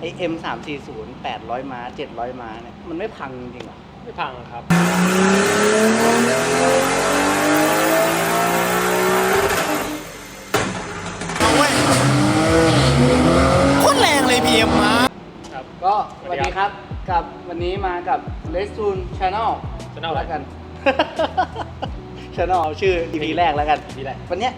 ไอ M 3 4 0 800ม้า700ม้าเนี่ยมันไม่พังจริงเหรอไม่พังครับ เอาเว้ยโคตรแรงเลยพีเอ็มมาครับ ก็สสวัวัสสดีดีคครัรับบกับวันนี้มากับ r e s t u n Channel Channel อะไร แล้วกัน Channel เอาชื่อ EP แรกแล้วกัน ดีแหละวันเนี้ย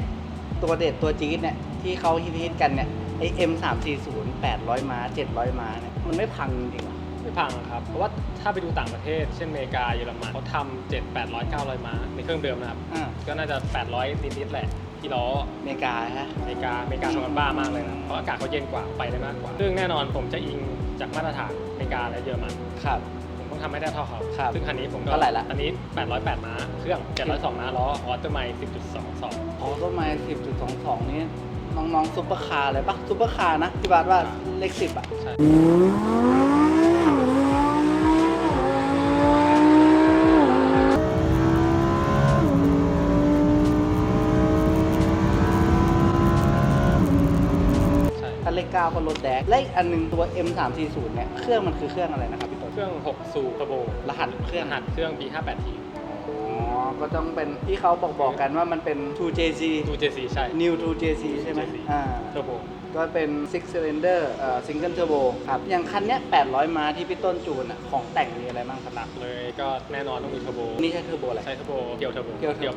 ตัวเด็ดตัวจี๊ดเนี่ยที่เขาฮิตๆกันเนี่ยไอ M 3 4 0 800 ม้า 700 ม้าเนี่ยมันไม่พังจริงเหรอไม่พังครับ เพราะว่าถ้าไปดูต่างประเทศ เช่นอเมริกาเยอรมันเขาทำเจ็ดแปดร้อยเก้าร้อยม้าในเครื่องเดิมนะครับ อ่าก็น่าจะ 800นิดๆแหละที่ล้ออเมริกาฮะ อเมริกาอเมริกาทำกันบ้ามากเลยนะเพราะอากาศเขาเย็นกว่าไปได้มากกว่า ซึ่งแน่นอนผมจะอิงจากมาตรฐานอเมริกาและเยอรมัน ครับ ผมต้องทำให้ได้เท่าเขาครับซึ่งคันนี้ผมก็เท่าไหร่ละ อันนี้ 808 ม้า เครื่อง 702 ม้าล้อออโตไมล์10.22 อ๋อต้นไม้10.22 นี่ น้องๆซุปเปอร์คาร์เลยปะซุปเปอร์คาร์นะพี่บาทว่าเลขสิบอะใช่ใช่ถ้าเลขเก้าก็ลดแดกและอีกอันหนึ่งตัว M340 เนี่ยเครื่องมันคือเครื่องอะไรนะครับพี่ต้นเครื่อง6สูบเทอร์โบรหัสเครื่อง รหัสเครื่อง B58T อ๋อ ก็ต้องเป็นที่เขาบอกบอกๆกันว่ามันเป็น 2JZ 2JC ใช่ New 2JZ ใช่ไหม 2JZ อ่า เทอร์โบ ก็เป็น six cylinder เอ่อ single turbo ครับ อย่างคันเนี้ย 800 ม้าที่พี่ต้นจูนอะของแต่งมีอะไรบ้างครับหลักเลยก็แน่นอนต้องมีเทอร์โบนี่ใช่เทอร์โบอะไร ใช้เทอร์โบเกียวเทอร์โบเกียวเทอร์โบเกียว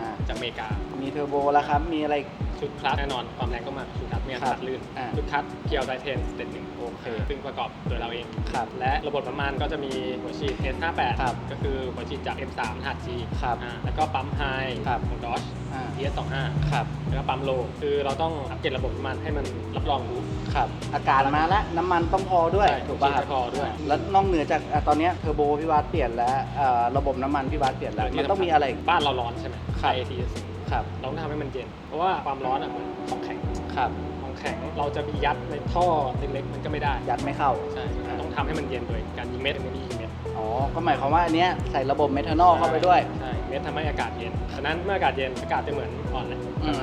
อ่า 800 จากอเมริกา มีเทอร์โบแล้วครับ มีอะไรอีก ชุดคลัตช์แน่นอนความแรงก็มาชุดคลัตช์ไม่งั้นครับตัดลื่นอ่าชุดคลัตช์เกียวไดเทนสเต็ปหนึ่งโอเค ซึ่งประกอบโดยเราเองครับและระบบน้ำมันก็จะมีหัวฉีด S58 ครับก็คือหัวฉีดจาก M3 รหัส G ครับอ่าแล้วก็ปั๊มไฮครับ ของ Dodge อ่า TS25 ครับแล้วก็ปั๊มโลคือเราต้องอัปเกรดระบบน้ำมันให้มันรับรองรู้ครับ อากาศมาแล้วน้ำมันต้องพอด้วยใช่ถูกป่ะครับฉีดให้พอด้วยแล้วนอกเหนือจากอะตอนเนี้ยเทอร์โบพี่บาสเปลี่ยนแล้วเอ่อระบบน้ำมันพี่บาสเปลี่ยนแล้ว มันต้องมีอะไรอีกบ้านเราร้อนใช่ไหมครับ IAT จะสูง ครับเราต้องทำให้มันเย็น เพราะว่าความร้อนอะมันของแข็งครับของแข็งเราจะมียัดในท่อเล็กๆมันก็ไม่ได้ยัดไม่เข้า ใช่เราต้องทำให้มันเย็นโดยการยิงเม็ดมันมียิงเม็ดอ๋อ ก็หมายความว่าอันเนี้ยใส่ระบบเมทานอลเข้าไปด้วยใช่เม็ดทำให้อากาศเย็นฉะนั้นเมื่ออากาศเย็นอากาศจะเหมือนอ่อนแหละอืม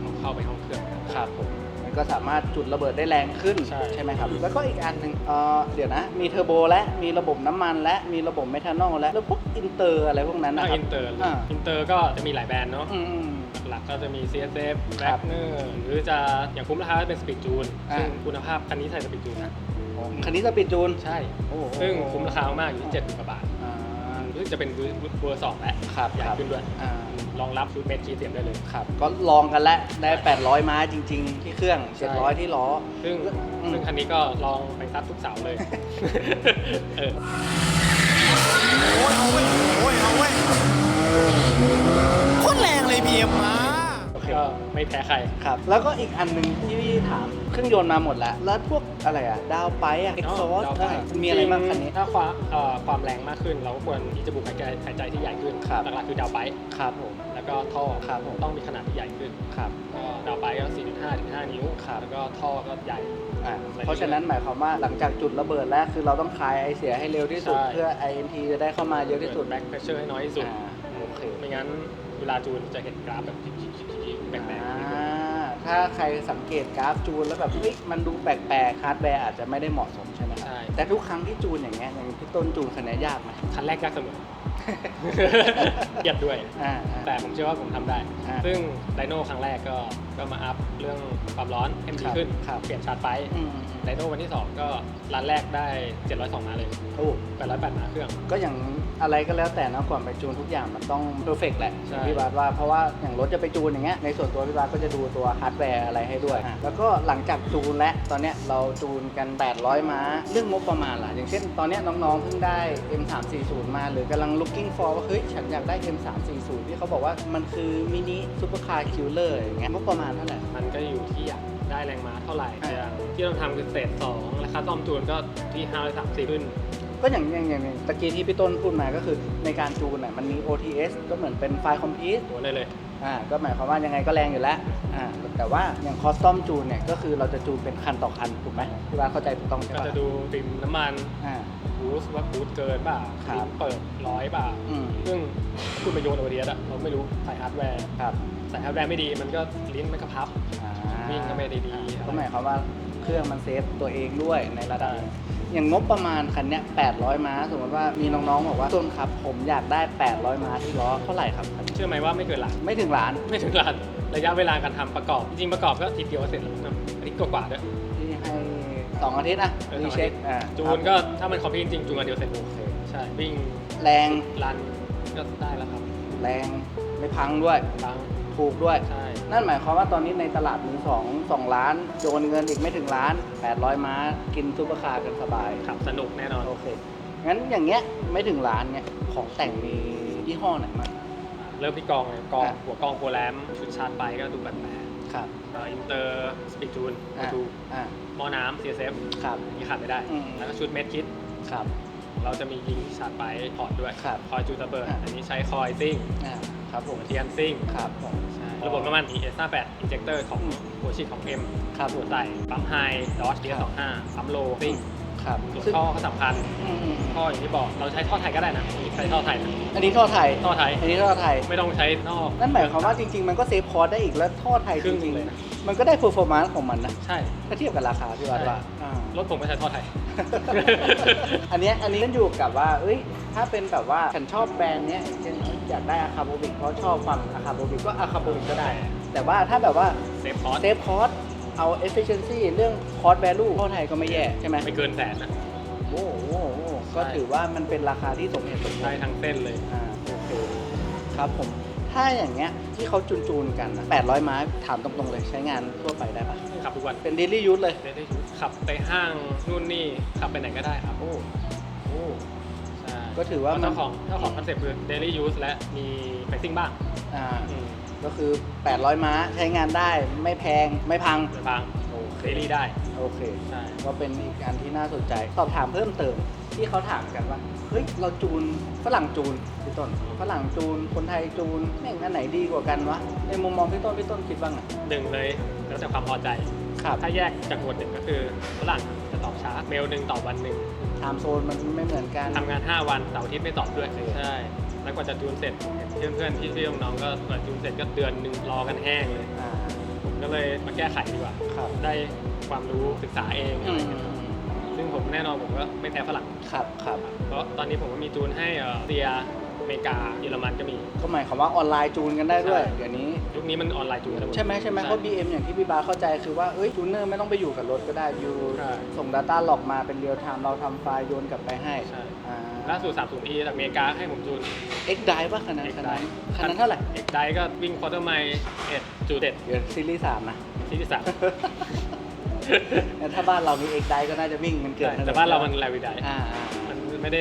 เอาเข้าไปห้องเครื่องครับผมมัน ก็สามารถจุดระเบิดได้แรงขึ้นใช่ ไหมครับ แล้วก็อีกอันหนึ่งเอ่อเดี๋ยวนะ มีเทอร์โบและมีระบบน้ำมันและมีระบบเมทานอลและแล้วพวกอินเตอร์อะไรพวกนั้นถ้านะครัอินเตอร์อ่า อินเตอร์ก็จะมีหลายแบรนด์เนาะอืมอืมหลักๆก็จะมี CSF ค b รั a บ g n e r หรือจะอย่างคุ้มราคาก็เป็น Speed Tune อ่า ซึ่งคุณภาพคันนี้ใส่ Speed Tune นะ คันนี้สปีดจูน ใช่ โอ้โหซึ่งคุ้มราคามากๆอยู่ที่7กว่าบาทอ่ารู้สึก จะเป็นเวอร์สองแล้วครับใหญ่ครับขึ้นด้วยอ่ารองรับชุดเมทคีเสียมได้เลย ครับ ก็ลองกันแล้วได้ 800 ม้าจริง ๆ ที่เครื่อง ใช่ 700 ที่ล้อ ซึ่งอืม ซึ่งคันนี้ก็ลองไปซัดทุกเสาเลย เออ โอ้ยเอาเว้ยโอ้ยเอาเว้ยโคตรแรงเลยพีเอ็มมาโอเคก็ ไม่แพ้ใคร ครับ แล้วก็อีกอันหนึ่งที่พี่ถามเครื่องยนต์มาหมดแล้ว แล้วพวกอะไรอะดาวไปอะเอ็กซ์ซอสดาวไปมันมีอะไรบ้างคันนี้ ถ้าความเอ่อความแรงมากขึ้น เราก็ควรที่จะบุกหายใจหายใจที่ใหญ่ขึ้นครับ หลักๆคือดาวไปครับผม แล้วก็ท่อครับผม ต้องมีขนาดที่ใหญ่ขึ้นครับ ก็ดาวไปก็4.5ถึง5นิ้วครับ แล้วก็ท่อก็ใหญ่ อ่าอะไรเพราะฉะนั้นหมายความว่าหลังจากจุดระเบิดแล้วคือเราต้องคลายไอเสียให้เร็วที่สุด ใช่ เพื่อ INT จะได้เข้ามาเยอะที่สุด แบ็คเพรสเชอร์ให้น้อยที่สุด อ่า โอเคไม่งั้นเวลาจูนจะเห็นกราฟแบบแปลกอ่าถ้าใครสังเกตกราฟจูนแล้วแบบเฮ้ยมันดูแปลกๆ ฮาร์ดแวร์อาจจะไม่ได้เหมาะสมใช่ไหมๆครับใช่แต่ทุกครั้งที่จูนอย่างเงี้ยอย่างพี่ต้นจูนคันนี้ยากไหมคันแรกยากเสมอ เครียดด้วย อ่าอ่า แต่ผมเชื่อว่าผมทำได้ อ่า ซึ่งไดโน่ครั้งแรกก็ก็มาอัพ เรื่องความร้อนให้มันดีครับขึ้นครับเปลี่ยนชาร์จไฟอืมอืมไดโน่วันที่ 2 ก็ร้านแรกได้ 702 มาเลยโอ้808มาเครื่อง ก็อย่างอะไรก็แล้วแต่นะก่อนไปจูนทุกอย่างมันต้องเพอร์เฟกแหละใช่พี่บาสว่าเพราะว่าอย่างรถจะไปจูนอย่างเงี้ยในส่วนตัวพี่บาสก็จะดูตัวฮาร์ดแวร์อะไรให้ด้วยอะแล้วก็หลังจากจูนและตอนเนี้ยเราจูนกัน 800 ม้า เรื่องงบประมาณล่ะ อย่างเช่นตอนเนี้ยน้องๆเพิ่งได้ M340 มา หรือกำลัง looking for ว่าเฮ้ยฉันอยากได้ M340 ที่เขาบอกว่ามันคือมินิซูเปอร์คาร์คิลเลอร์อย่างเงี้ยงบประมาณเท่าไหร่มันก็อยู่ที่อยากได้แรงม้าเท่าไหร่อ่าอย่างที่เราทำคือเศษ2ราคาซ่อมจูนก็ที่530ขึ้น ก็อย่างอย่างอย่างอย่างตะกี้ที่พี่ต้นพูดมาก็คือในการจูนน่ะมันมี OTS ก็เหมือนเป็นไฟล์คอมพิวตัวได้เลย อ่าก็หมายความว่ายังไงก็แรงอยู่แล้วอ่าแต่ว่าอย่างคอสตอมจูนเนี่ยก็คือเราจะจูนเป็นคันต่อคันถูกไหมพี่บาสเข้าใจถูกต้องใช่ก็ปะจะดูริมน้ำมันอ่า บูสต์ว่าบูสต์เกินเปล่าครับลิ้นเปิดร้อยเปล่าอืมซึ่งคุณไปโยนโอเดียสอะเราไม่รู้ใส่ฮาร์ดแวร์ ครับใส่ฮาร์ดแวร์ไม่ดีมันก็ลิ้นมันก็พับ อ่าวิ่งก็ไม่ได้ดีอ่าก็หมายความว่าเครื่องมันเซฟตัวเองด้วยในระดับหนึ่งอย่างงบประมาณคันเนี้ย800 ม้า สมมติว่ามีน้องๆบอกว่าต้นครับ ผมอยากได้ 800 ม้าที่ล้อเท่าไหร่ครับคันนี้เชื่อไหมว่าไม่เกินหลักไม่ถึงล้านไม่ถึงล้านระยะเวลาการทำประกอบ จริงๆประกอบก็ทีเดียวก็เสร็จแล้วนะอาทิตย์กว่าๆด้วย ที่ให้สองอาทิตย์นะเออรีเช็คอ่าจูครันบก็ถ้ามันคอมพิวจริงๆจูนอันเดียวเสร็จโอเคใช่วิ่งแรงรันก็ได้แล้วครับแรงไม่พังด้วย บาง ถูกด้วย ใช่ นั่นหมายความว่าตอนนี้ในตลาดมือสองสองล้านโยนเงินอีกไม่ถึงล้าน 800 ม้า กินซุปเปอร์คาร์กันสบายขับสนุกแน่นอน โอเค งั้นอย่างเงี้ยไม่ถึงล้านเนี่ยของแต่งมียี่ห้อไหนมาง เริ่มที่กองเลยกองอะ หัวกองโปรแรมชุดชาร์จไปก็ดูแปลกครับๆเอ่อินเตอร์สปีดจูนอ่าดูอ่าหม้อน้ำ CSF ครับ นี่ขาดไม่ได้ อืม แล้วก็ชุดเม็ดคิด ครับ เราจะมียิงชาร์จไปพอร์ตด้วย ครับคอยจูนระเบิด อะ อันนี้ใช้คอยซิ่งอ่าครับผมหัวเทียนซิ่งครับผม ระบบน้ำมัน ES58 อินเจคเตอร์ของอืมหัวฉีดของ M ครับผหัวมใส่ปั๊มไฮดอช DS25 ปั๊มโลซิ่งครับส่วนซึ่งท่อก็สำคัญอืมอืมท่ออย่างที่บอกเราใช้ท่อไทยก็ได้นะใช้ท่อไทยนะอันนี้ท่อไทย ท่อไทย อันนี้ท่อไทย ไม่ต้องใช้นอกนั่นหมายความว่าจริง ๆ มันก็เซฟคอร์สได้อีกแล้วท่อไทยคจรึ่งริงเลยนะ ๆ มันก็ได้เพอร์ฟอร์มานซ์ของมันนะ ใช่ ถ้าเทียบกับราคาพี่วัดใช่ว่าอ่า รถผมก็ใช้ท่อไทย อันเนี้ยอันนี้ขึ้นอยู่กับว่า เอ้ย ถ้าเป็นแบบว่า ฉันชอบแบรนด์เนี้ยอย่างเช่น อยากได้อาคาโบบิกเพราะชอบความอาคาโบบิกก็อาคาโบบิกก็ได้ แต่ว่าถ้าแบบว่าเซฟคอร์สเซฟคอร์สเอา efficiency เรื่องคอร์ส value ท่อไทยก็ไม่แย่ใช่ไหมไม่เกินแสนนะโอ้โหโอ้โหก็ถือว่ามันเป็นราคาที่สมเหตุสมผได้ลทั้งเส้นเลยอ่าโอเคครับผม ถ้าอย่างเงี้ยที่เขาจูนๆกันนะ800ม้าถามตรงๆเลยใช้งานทั่วไปได้ปะขับทุกวันเป็น daily use เลยได้ได้ขับไปห้างนู่นนี่ขับไปไหนก็ได้ครับโอ้โอ้ใช่ ก็ถือว่ามันเจ้าของเจ้าของคอนเซ็ปต์คือ daily use และมีไ a ซิ่งบ้างอ่าอืมก็คือ 800 ม้าใช้งานได้ไม่แพงไม่พังเดี๋ยวบาง โอเค daily ได้ โอเค ใช่ ก็เป็นอีกอันที่น่าสนใจ สอบถามเพิ่มเติมที่เขาถามกันว่า เฮ้ย เราจูนฝรั่งจูนพี่ต้น ฝรั่งจูน คนไทยจูนแม่งอันไหนดีกว่ากันวะ ในมุมมองพี่ต้น พี่ต้นคิดบ้างไงหนึ่งเลยแล้วแต่ความพอใจ ครับ ถ้าแยกจากหมวดหนึ่งก็คือฝรั่งจะตอบช้า เมลหนึ่งตอบวันหนึ่ง ไทม์โซนมันไม่เหมือนกัน ทำงาน 5 วันเสาร์อาทิตย์ไม่ตอบด้วยใช่ แล้วกว่าจะจูนเสร็จเพื่อนเพื่อนๆพี่ๆน้องๆก็กว่าจูนเสร็จก็เดือนหนึ่งรอกันแห้งเลย อ่า ผมก็เลยมาแก้ไขดีกว่า ครับ ได้ความรู้ศึกษาเองอือะไรมเงี้ยซึ่งผมแน่นอนผมก็ไม่แพ้ฝรั่ง ครับครับ เพราะตอนนี้ผมก็มีจูนให้เอ่อเซีย อเมริกาเยอรมันก็มี ก็หมายความว่าออนไลน์จูนกันได้ด้วย ใช่ เดี๋ยวนี้ ยุคนี้มันออนไลน์จูนกันหมดใช่ไหมใช่ไหมเพราะ BM อย่างที่พี่บาสเข้าใจคือว่าเอ้ยจูเนอร์ไม่ต้องไปอยู่กับรถก็ได้อยู่ใช่ส่ง Data หลอกมาเป็นเรียลไทม์เราทำไฟล์โยนกลับไปให้ใช่ อ่าล่าสุด 30e จากอเมริกาให้ผมจูน X Drive ป่ะคันนั้น X คันนั้น Drive คันนั้นเท่าไหร่เอกไดก็วิ่งควอเตอร์ไมล์เอ็ดจุดเด็ดเดี๋ยวซีรีส์สามนะ ที่ที่สามงั้นถ้าบ้านเรามี X Drive ก็น่าจะวิ่งมันเกิดแต่บ้านเรามันแลวิไดอ่าอ่ามันไม่ได้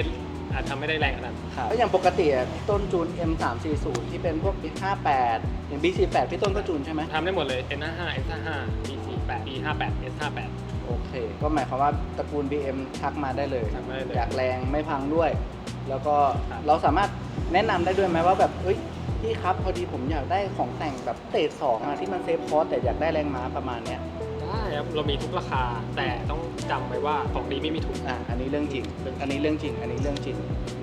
อาจทำไม่ได้แรงขนาดนั้นครับ แล้วอย่างปกติอะพี่ต้นจูน M340 ที่เป็นพวก58 อย่าง B48 พี่ต้นก็จูนใช่ไหมทำได้หมดเลย N55 S55 B48 B58 S58 โอเค ก็หมายความว่าตระกูล BM ทักมาได้เลย ทักมาได้เลยอยากแรงไม่พังด้วย แล้วก็ครับ เราสามารถแนะนำได้ด้วยไหมว่าแบบเฮ้ยพี่ครับพอดีผมอยากได้ของแต่งแบบเตจสองอะที่มันเซฟคอสแต่อยากได้แรงม้าประมาณเนี้ย ได้ครับเรามีทุกราคาแต่ต้องจำไว้ว่าของดีไม่มีถูก อะอันนี้เรื่องจริงเรื่องจริง อันนี้เรื่องจริง อันนี้เรื่องจริง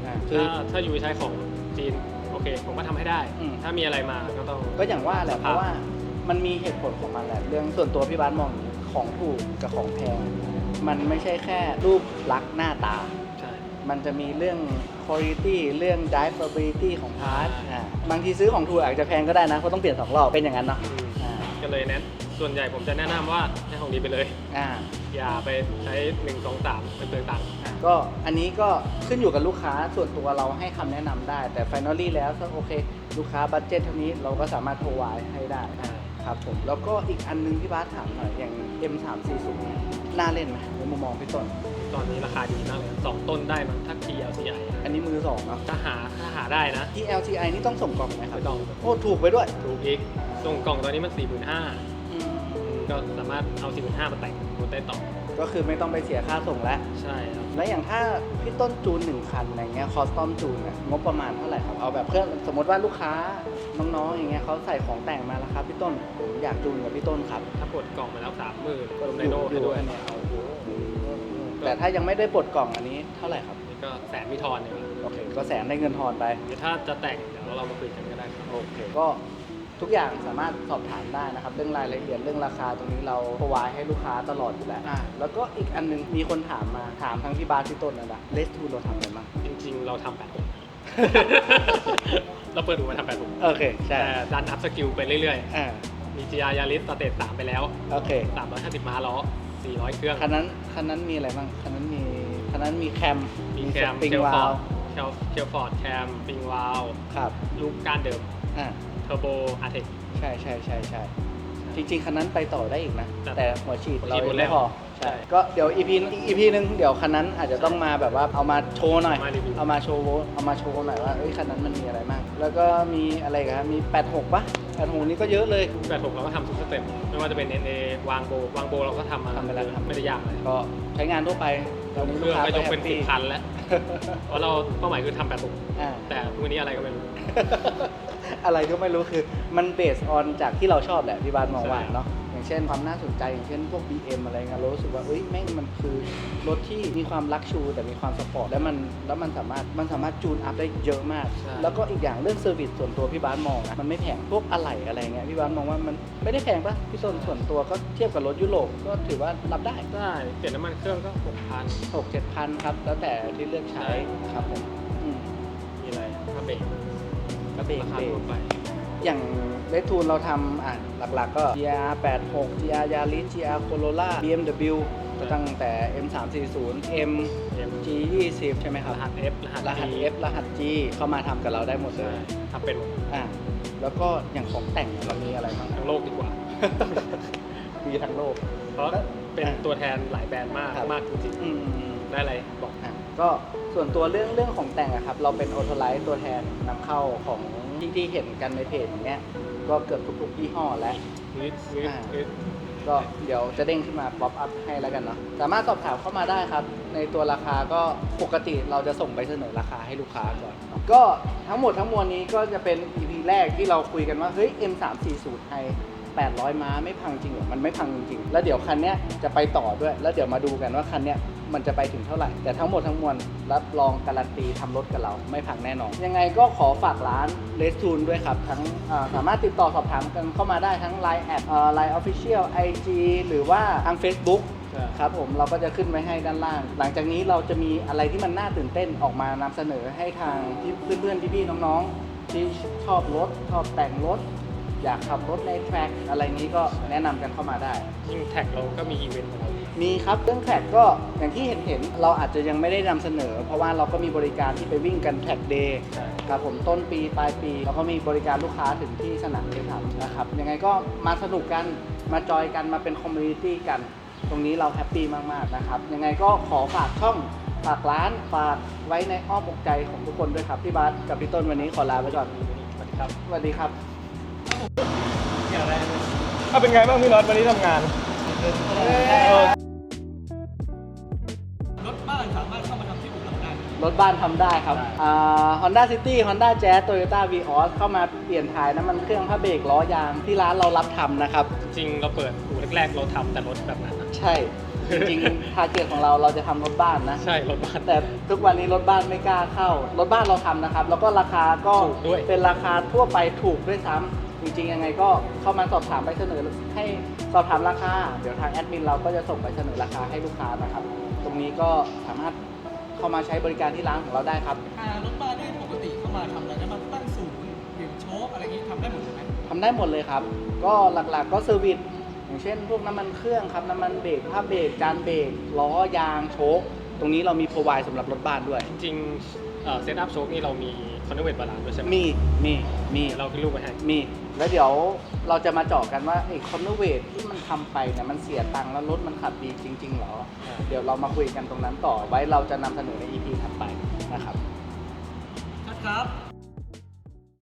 อะคือ ถ้าถ้าอยู่ใช้ของจีนโอเค ผมก็ทำให้ได้ อืม ถ้ามีอะไรมาก็ต้อง ก็อย่างว่าแหละ สเพภาพ ราะว่ามันมีเหตุผลของมันแหละ เรื่องส่วนตัวพี่บ้านมองอย่างนี้ของถูกกับของแพง มันไม่ใช่แค่รูปลักษณ์หน้าตา ใช่ มันจะมีเรื่อง quality เรื่อง drivability ของพาร์ทอ่าอ่าบางทีซื้อของถูกอาจจะแพงก็ได้นะ เพราะต้องเปลี่ยนสองรอบ เป็นอย่างนั้นเนาะอืม อ่าก็เลยแนะ ส่วนใหญ่ผมจะแนะนำว่าใช้ของดีไปเลย อ่า อย่าไปใช้1 2 3เป็นเปลืองตังค์ ก็อันนี้ก็ขึ้นอยู่กับลูกค้าส่วนตัวเราให้คำแนะนำได้ แต่ finally แล้วถ้าโอเค ลูกค้าบัตเจ็ตเท่านี้เราก็สามารถโทรไวให้ได้ครับผม แล้วก็อีกอันนึงที่บ้านถามหน่อย อย่าง M340 เนี่ยน่าเล่นไหมในมุมมองพี่ต้น ตอนนี้ราคาดีมากเลยสองต้นได้มั้งถ้า TLCI อันนี้มือสองเนาะถ้าหาถ้าหาได้นะ ที่ LTI นี่ต้องส่งกล่องไหมครับไม่ต้อง โอ้ถูกไปด้วย ถูกอีกส่งกล่องตอนนี้มัน 45,000อืม ก็สามารถเอา 45,000มาแต่งรถได้ต่อ ก็คือไม่ต้องไปเสียค่าส่งแล้ว ใช่ครับ แล้วอย่างถ้าพี่ต้นจูนหนึ่งคันอะไรเงี้ยคอสตอมจูนเนี่ยงบประมาณเท่าไหร่ครับ เอาแบบเพื่อนสมมติว่าลูกค้าน้องๆอย่างเงี้ยเขาใส่ของแต่งมาแล้วครับพี่ต้นผมอยากจูนกับพี่ต้นครับถ้าปลดกล่องมาแล้ว 30,000รวมไดอยู่โน่อให้ยู่ด้วยอันเนี้ยโอ้โหแต่ถ้ายังไม่ได้ปลดกล่องอันนี้เท่าไหร่ครับ นี่ก็แสนมีทอนเนี่ยโอเค ก็แสนได้เงินทอนไป เดี๋ยวถ้าจะแต่งเดี๋ยวเรามาคุยกันก็ได้ครับ โอเคก็ ทุกอย่างสามารถสอบถามได้นะครับเรื่องรายละเอียดเรื่องราคาตรงนี้เราพวายให้ลูกค้าตลอดอยู่แล้ว อะแล้วก็อีกอันหนึงมีคนถามมาถามทั้งพี่บาสพี่ต้นนะนะเลสทูเราทำอะไรบ้างจริงๆ เราทำแปดหก เราเปิดดูมาทำแปดหกโอเคใช่แต่ดันอัพสกิลไปเรื่อยอ่าๆ มี GR Yaris สเตจ3ไปแล้วโอเค350ม้าล้อ 400 เครื่อง คันนั้นคันนั้นมีอะไรบ้างคันนั้นมีคันนั้นมีแคมมีแคมปิงเชลวาฟอลร์ด เชลเชลฟอร์ดแคมปิงวาลครับลูกก้านเดิมอ่าเทอร์โบอาร์เทค ใช่ใช่ใช่ใช่ จริงๆ คันนั้นไปต่อได้อีกนะ ครับแต่หัวฉีดหัวเราฉีดหมยัดงแล้ไม่วพอ ใช่ ก็เดี๋ยวอีพีอีพีนึง เดี๋ยวคันนั้นอาจจะต้องมาแบบว่าเอามาโชว์หน่อย มารีวิว เอามาโชว์เอามาโชว์หน่อยว่าเอ้ยคันนั้นมันมีอะไรบ้างแล้วก็มีอะไรอีกันครับมี 86ปะ86นี่ก็เยอะเลย86เราก็ทำทุกสเต็ปไม่ว่าจะเป็น NA วางโบวางโบเราก็ทำมาทำไปแล้วครับ ไม่ได้ยากเลย ก็ใช้งานทั่วไปตอนนี้ เคลูรื่กองค้าก็ยกเป็นแฮปสิบปี้คันแล้ว เพราะเราเป้าหมายคือทำ86อ่า แต่ทุกวันนี้อะไรก็ไม่รู้ อะไรก็ไม่รู้คือมันเบสออนจากที่เราชอบแหละที่บ้านมองว่าใช่เนาะ อย่างเช่นความน่าสนใจอย่างเช่นพวก BM อะไรเงี้ยเรารู้สึกว่าเอ้ยแม่งมันคือรถที่มีความลักชู แต่มีความสปอร์ตแล้วมันแล้วมันสามารถมันสามารถจูนอัพได้เยอะมาก ใช่ แล้วก็อีกอย่างเรื่องเซอร์วิสส่วนตัวพี่บ้านมองนะมันไม่แพงพวกอะไหล่อะไรเงี้ยพี่บ้านมองว่ามันไม่ได้แพงปะพี่ต้นส่วนตัวก็เทียบกับรถยุโรปก็ถือว่ารับได้ได้เปลี่ยนน้ำมันเครื่องก็6,000หกเจ็ดพันครับแล้วแต่ที่เลือกใช้ใช่ครับผมอืมมีอะไรถ้าเบรกก็เบรกราคาเบรกทั่วไป อย่างเลทูนเราทำอะหลักๆก็ GR 86 GR Yaris GR Corolla BMW ก็ตั้งแต่ M340 M M G20 ใช่ไหมครับ รหัส F รหัส รหัส G F รหัส G เข้ามาทำกับเราได้หมดเลใช่ยทำเป็นหมดอะแล้วก็อย่างของแต่งเนี่ยเรามีอะไรบ้างทั้งโลกดีกว่า มีทั้งโลก เพราะเป็นตัวแทนหลายแบรนด์มากครับมากจริงอืมๆได้อะไรบอกอะก็ส่วนตัวเรื่องเรื่องของแต่งอะครับ เราเป็นออโตไลท์ตัวแทนนำเข้าของ ที่ที่เห็นกันในเพจอย่างเงี้ยก็เกือบทุกๆยี่ห้อแล้วนิดนิดอ่านิดก็เดี๋ยวจะเด้งขึ้นมาป๊อปอัพให้แล้วกันเนาะสามารถสอบถามเข้ามาได้ครับ ในตัวราคาก็ปกติเราจะส่งไปเสนอราคาให้ลูกค้าก่อนเนาะก็ทั้งหมดทั้งมวลนี้ก็จะเป็น EP แรกที่เราคุยกันว่า เฮ้ย M340 ไทย800 ม้าไม่พังจริงเหรอ มันไม่พังจริงๆแล้วเดี๋ยวคันเนี้ยจะไปต่อด้วย แล้วเดี๋ยวมาดูกันว่าคันเนี้ย มันจะไปถึงเท่าไหร่ แต่ทั้งหมดทั้งมวลรับรองการันตีทำรถกับเราไม่พังแน่นอน ยังไงก็ขอฝากร้าน r e s t u n ด้วยครับ ทั้งสามารถติดต่อสอบถามกันเข้ามาได้ทั้ง Line แอดไลน์ Official IG หรือว่าทาง Facebook ครับผมเราก็จะขึ้นไว้ให้ด้านล่าง หลังจากนี้เราจะมีอะไรที่มันน่าตื่นเต้นออกมานำเสนอให้ทางเพื่อนๆพี่ๆน้องๆ ที่ชอบรถชอบแต่งรถ อยากขับรถในแทร็กอะไรนี้ก็แนะนำกันเข้ามาได้ยิ่งแท็กเราก็มีอีเวนต์ของเรา มีครับเรื่องแทร็กก็อย่างที่เห็นเห็นๆเราอาจจะยังไม่ได้นำเสนอ เพราะว่าเราก็มีบริการที่ไปวิ่งกันแทร็กเดย์ใช่ครับผมต้นปีปลายปีเราก็มีบริการลูกค้าถึงที่สนามเลยครับนะครับยังไงก็มาสนุกกันมาจอยกันมาเป็นคอมมูนิตี้กัน ตรงนี้เราแฮปปี้มากๆนะครับยังไงก็ขอฝากช่องฝากร้านฝากไว้ในอ้อมอกใจของทุกคนด้วยครับพี่บาสกับพี่ต้นวันนี้ขอลาไปก่อนสวัสดีครับสวัสดีครับเอาเป็นไงบ้างพี่น็อตวันนี้ทำงาน ราได้รถบ้านทำได้ครับอ่า Honda City Honda Jazz Toyota Vios เข้ามาเปลี่ยนถ่ายน้ำมันเครื่องผ้าเบรกล้อยางที่ร้านเรารับทำนะครับ จริงเราเปิดอู่แรกๆเราทำแต่รถแบบนั้นนะใช่ จริงๆทาร์เก็ตของเราเราจะทำรถบ้านนะ ใช่รถบ้าน แต่ทุกวันนี้รถบ้านไม่กล้าเข้า รถบ้านเราทำนะครับ แล้วก็ราคาก็ถูกด้วย เป็นราคาทั่วไปถูกด้วยซ้ำจริงๆยังไงก็เข้ามาสอบถามไปเสนอให้สอบถามราคา เดี๋ยวทางแอดมินเราก็จะส่งไปเสนอราคาให้ลูกค้านะครับ ตรงนี้ก็สามารถ เข้ามาใช้บริการที่ร้านของเราได้ครับ อ่ารถบ้านนี่ปกติเข้ามาทำอะไรได้บ้างตั้งศูนย์เปลี่ยนโชคอะไรอย่างนี้ทำได้หมดเลยไหมทำได้หมดเลยครับ ก็หลักๆก็เซอร์วิสอย่างเช่น พวกน้ำมันเครื่องครับน้ำมันเบรกผ้าเบรกจานเบรกล้อยางโชคตรงนี้เรามีโปรไวสำหรับรถบ้านด้วย จริงๆเซตอัพโชคนี่เรามีคอนเวอร์ตบาลานซ์ด้วยใช่ไหมมีมีมีเดี๋ยวเราขึ้นรูปไว้ให้มี แล้วเดี๋ยวเราจะมาเจาะกันว่าไอ้คอนเวทที่มันทำไปเนี่ยมันเสียตังค์แล้วรถมันขับดีจริง ๆ เหรออ่าเดี๋ยวเรามาคุยกันตรงนั้นต่อไว้เราจะนำเสนอใน EP ถัดไปนะครับชัดครับ